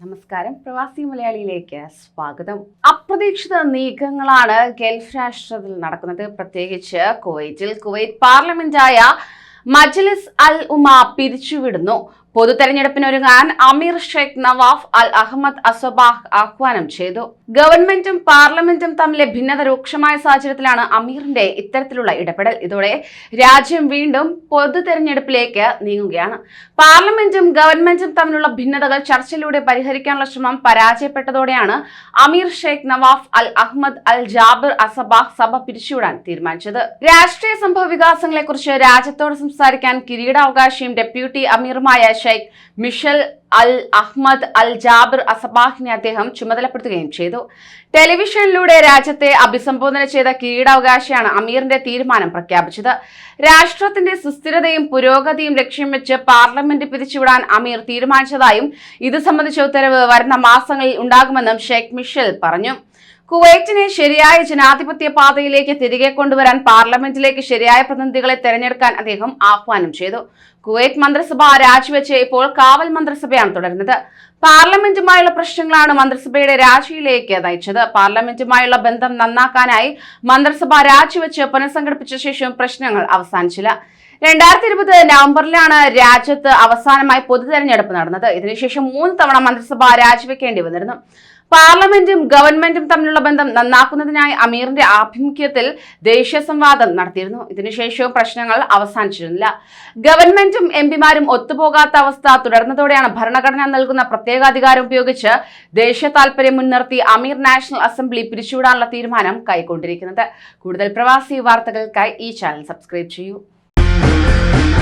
നമസ്കാരം. പ്രവാസി മലയാളിയിലേക്ക് സ്വാഗതം. അപ്രതീക്ഷിത നീക്കങ്ങളാണ് ഗൾഫ് രാഷ്ട്രത്തിൽ നടക്കുന്നത്. പ്രത്യേകിച്ച് കുവൈറ്റിൽ കുവൈറ്റ് പാർലമെന്റായ മജ്ലിസ് അൽ ഉമ പിരിച്ചുവിടുന്നു. പൊതു തെരഞ്ഞെടുപ്പിനൊരുങ്ങാൻ അമീർ Sheikh Nawaf Al Ahmad Al Sabah ആഹ്വാനം ചെയ്തു. ഗവൺമെന്റും പാർലമെന്റും തമ്മിലെ ഭിന്നത രൂക്ഷമായ സാഹചര്യത്തിലാണ് അമീറിന്റെ ഇത്തരത്തിലുള്ള ഇടപെടൽ. ഇതോടെ രാജ്യം വീണ്ടും പൊതു തെരഞ്ഞെടുപ്പിലേക്ക് നീങ്ങുകയാണ്. പാർലമെന്റും ഗവൺമെന്റും തമ്മിലുള്ള ഭിന്നതകൾ ചർച്ചയിലൂടെ പരിഹരിക്കാനുള്ള ശ്രമം പരാജയപ്പെട്ടതോടെയാണ് അമീർ Sheikh Nawaf Al Ahmad Al Jaber Al Sabah സഭ പിരിച്ചുവിടാൻ തീരുമാനിച്ചത്. രാഷ്ട്രീയ സംഭവ വികാസങ്ങളെക്കുറിച്ച് രാജ്യത്തോട് സംസാരിക്കാൻ കിരീടാവകാശിയും deputy അമീറുമായ Sheikh Mishal Al Ahmad Al Jaber അസബാഹിനെ അദ്ദേഹം ചുമതലപ്പെടുത്തുകയും ചെയ്തു. ടെലിവിഷനിലൂടെ രാജ്യത്തെ അഭിസംബോധന ചെയ്ത കിരീടാവകാശിയാണ് അമീറിന്റെ തീരുമാനം പ്രഖ്യാപിച്ചത്. രാഷ്ട്രത്തിന്റെ സുസ്ഥിരതയും പുരോഗതിയും ലക്ഷ്യം വെച്ച് പാർലമെന്റ് പിരിച്ചുവിടാൻ അമീർ തീരുമാനിച്ചതായും ഇത് സംബന്ധിച്ച ഉത്തരവ് വരുന്ന മാസങ്ങളിൽ ഉണ്ടാകുമെന്നും ഷെയ്ഖ് മിഷൽ പറഞ്ഞു. കുവൈറ്റിനെ ശരിയായ ജനാധിപത്യ പാതയിലേക്ക് തിരികെ കൊണ്ടുവരാൻ പാർലമെന്റിലേക്ക് ശരിയായ പ്രതിനിധികളെ തെരഞ്ഞെടുക്കാൻ അദ്ദേഹം ആഹ്വാനം ചെയ്തു. കുവൈറ്റ് മന്ത്രിസഭ രാജിവെച്ച് ഇപ്പോൾ കാവൽ മന്ത്രിസഭയാണ് തുടരുന്നത്. പാർലമെന്റുമായുള്ള പ്രശ്നങ്ങളാണ് മന്ത്രിസഭയുടെ രാജിയിലേക്ക് നയിച്ചത്. പാർലമെന്റുമായുള്ള ബന്ധം നന്നാക്കാനായി മന്ത്രിസഭ രാജിവെച്ച് പുനഃസംഘടിപ്പിച്ച ശേഷം പ്രശ്നങ്ങൾ അവസാനിച്ചില്ല. രണ്ടായിരത്തി ഇരുപത് നവംബറിലാണ് രാജ്യത്ത് അവസാനമായി പൊതു തെരഞ്ഞെടുപ്പ് നടന്നത്. ഇതിനുശേഷം മൂന്ന് തവണ മന്ത്രിസഭ രാജിവെക്കേണ്ടി വന്നിരുന്നു. പാർലമെന്റും ഗവൺമെന്റും തമ്മിലുള്ള ബന്ധം നന്നാക്കുന്നതിനായി അമീറിന്റെ ആഭിമുഖ്യത്തിൽ ദേശീയ സംവാദം നടത്തിയിരുന്നു. ഇതിനുശേഷവും പ്രശ്നങ്ങൾ അവസാനിച്ചിരുന്നില്ല. ഗവൺമെന്റും എം പിമാരും ഒത്തുപോകാത്ത അവസ്ഥ തുടർന്നതോടെയാണ് ഭരണഘടന നൽകുന്ന പ്രത്യേകാധികാരം ഉപയോഗിച്ച് ദേശീയ താൽപര്യം മുൻനിർത്തി അമീർ നാഷണൽ അസംബ്ലി പിരിച്ചുവിടാനുള്ള തീരുമാനം കൈക്കൊണ്ടിരിക്കുന്നത്. കൂടുതൽ പ്രവാസി വാർത്തകൾക്കായി ഈ ചാനൽ സബ്സ്ക്രൈബ് ചെയ്യൂ. Bye.